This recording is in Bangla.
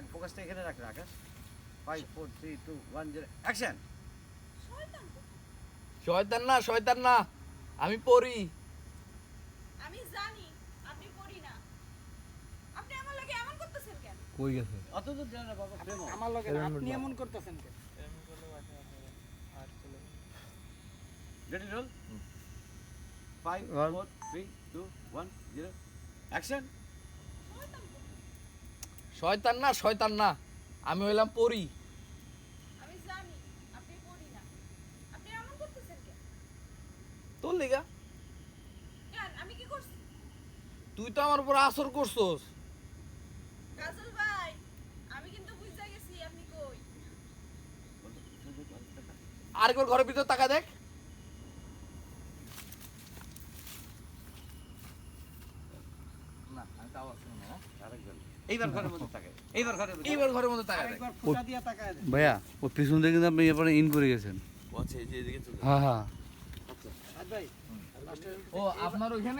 এক ফোকাসটা এখানে রাখ Akash five four three two one zero action শয়তান না শয়তান না। আমি পড়ি। আমি জানি আপনি পড়ি না। আপনি আমার লাগে এমন করতেছেন কেন? কই গেছে? অত দূর যাও না বাবা প্রেম আমার লগে আপনি। এমন করতেছেন কেন? Ready roll five One. Four three two one zero action শয়তান তো। শয়তান না শয়তান না। আমি হইলাম পড়ি আমি জানি আপনি পড়ি না। আপনি এমন করতেছেন কেন? তোর লিগা? তুই তো আমার উপর আসর করছস। কাজল ভাই আমি কিন্তু বুঝতে গেছি আপনি কই। আরেকবার ঘরের ভিতর তাকা দেখ। না আমি তাও না আরেকজন। এইবার ঘরের মধ্যে থাকে এইবার ঘরের মধ্যে এইবার ঘরের মধ্যে তাকা দেখ। ফুটা দিয়ে তাকায় ভাইয়া ও পিছন থেকে কিন্তু আপনি এরপরে ইন করে গেছেন। আচ্ছা এই যে এদিকে হ্যাঁ হ্যাঁ। সাদ ভাই ও আপনার ওইখানে